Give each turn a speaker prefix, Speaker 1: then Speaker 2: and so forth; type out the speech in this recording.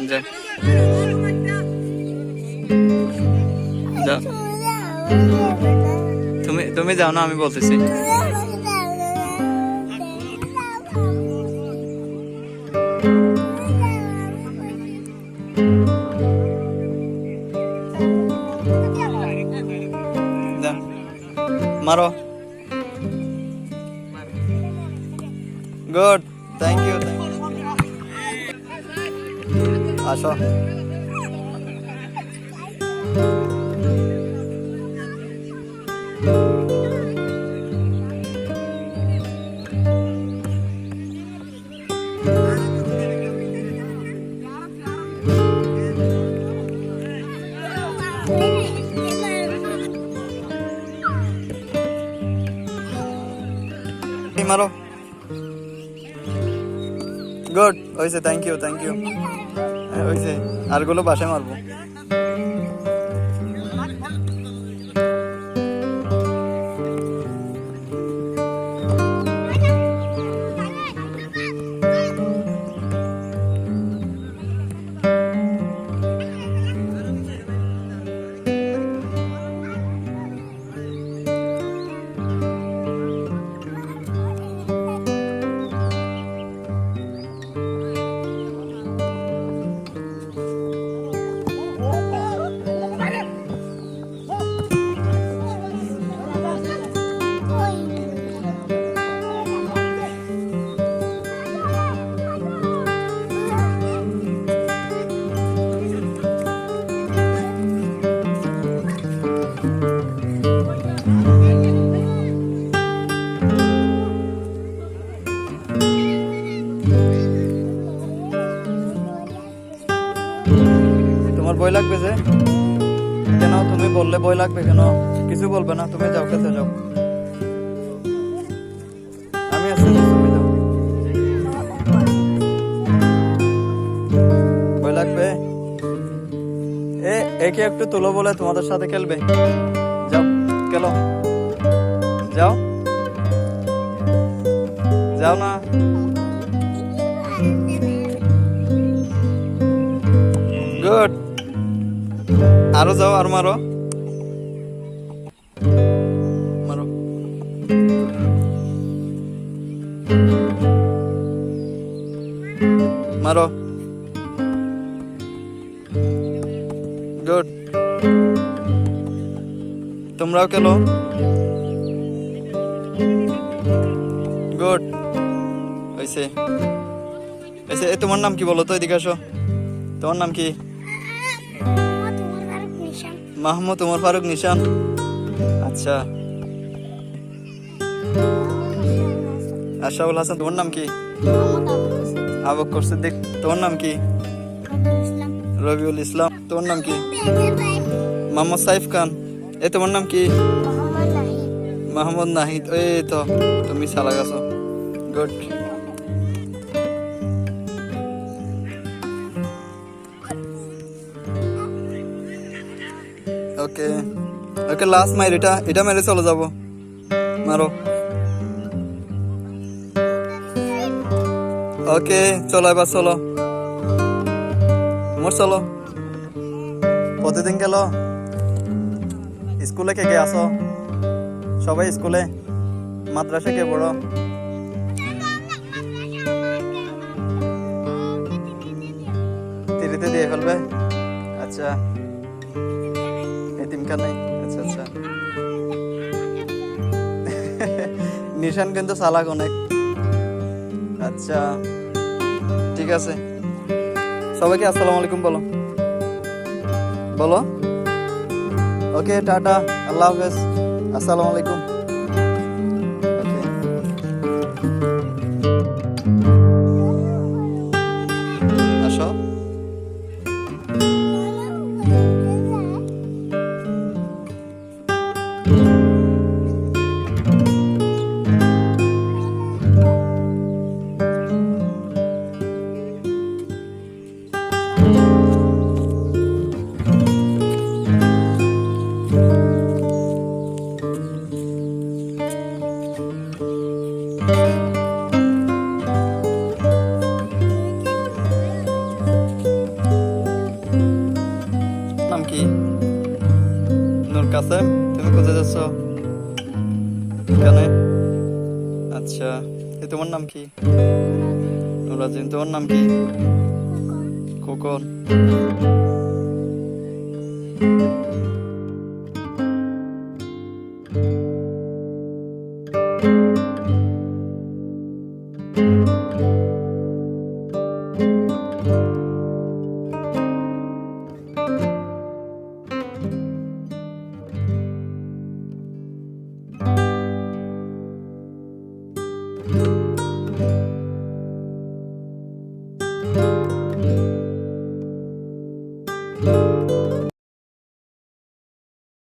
Speaker 1: যাও যাও তুমি তুমি যাও না আমি বলতেছি যাও মারো good thank you thank you আসো এই মারো গুড হয়েছে থ্যাংক ইউ থ্যাংক ইউ হয়েছে। আরগুলো বাসায় মারবো। তোমার ভয় লাগবে যে, কেন তুমি বললে ভয় লাগবে কেন? কিছু বলবে না, তুমি যাও, কাছে যাও। আমি আছি ভয় লাগবে? এ, একে একটু তুলো বলে তোমাদের সাথে খেলবে। যাও, খেলো। যাও। যাও না। আরও যাও, আর মারো। মারো। গুড তোমরাও খেলো। গুড হয়েছে হয়েছে তোমার নাম কি বলো? তো এদিকে আসো। তোমার নাম কি? মাহমুদ উমর ফারুক নিশান। আচ্ছা। আশাউল হাসান তোমার নাম কি? আবক্কর সিদ্দিক তোমার নাম কি? রবিউল ইসলাম তোমার নাম কি? মোহাম্মদ সাইফ খান এ তোমার নাম কি? মাহমুদ নাহিদ এই তো তুমি চালা গেছো। Good okay. ওকে লাস্ট মাইর, এটা এটা মেরে চলে যাব। মারো। ওকে, চলো এবার, চলো। মোর চলো। প্রতিদিন গেল। স্কুলে কে কে আসো? সবাই স্কুলে? মাদ্রাসা কে বড় তিরিতে দিয়ে ফেলবে? আচ্ছা। এতিমখান নাই। আচ্ছা আচ্ছা। নিশান কিন্তু চালাক অনেক। আচ্ছা ঠিক আছে। সবাইকে আসসালাম আলাইকুম, বলো। বলো। ওকে, টাটা। আল্লাহ হাফেজ। আসসালামু আলাইকুম। আছে তুমি কোথায় যাচ্ছ এখানে আচ্ছা এ তোমার নাম কি রাজিন তোমার নাম কি Khokon thank you Thank you.